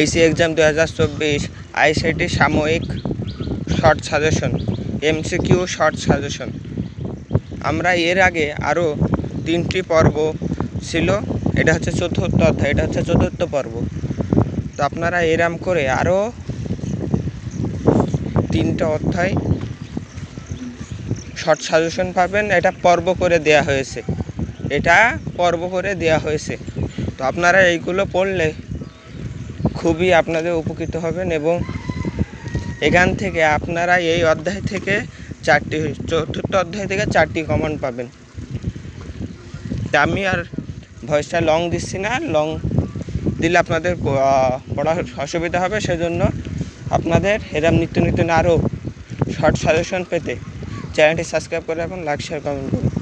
Aisi exam দু হাজার চব্বিশ আইসিটি সাময়িক short suggestion MCQ short suggestion আমরা এর আগে আরও তিনটি পর্ব ছিল, এটা হচ্ছে চতুর্থ অধ্যায়, এটা হচ্ছে চতুর্থ পর্ব। তো আপনারা এরাম করে আরও তিনটা অধ্যায় শর্ট সাজেশন পাবেন, এটা পর্ব করে দেয়া হয়েছে। এটা পর্ব করে দেয়া হয়েছে। তো আপনারা এইগুলো পড়লে খুবই আপনাদের উপকৃত হবেন এবং এখান থেকে আপনারা এই অধ্যায় থেকে চারটি, চতুর্থ অধ্যায় থেকে চারটি কমন পাবেন। আমি আর ভয়েসটা লং দিচ্ছি না লং দিলে আপনাদের পড়ার অসুবিধা হবে, সেজন্য আপনাদের এরম নিত্য নিত্য আরও শর্ট সাজেশন পেতে চ্যানেলটি সাবস্ক্রাইব করে রাখুন লাইক শেয়ার কমেন্ট করুন।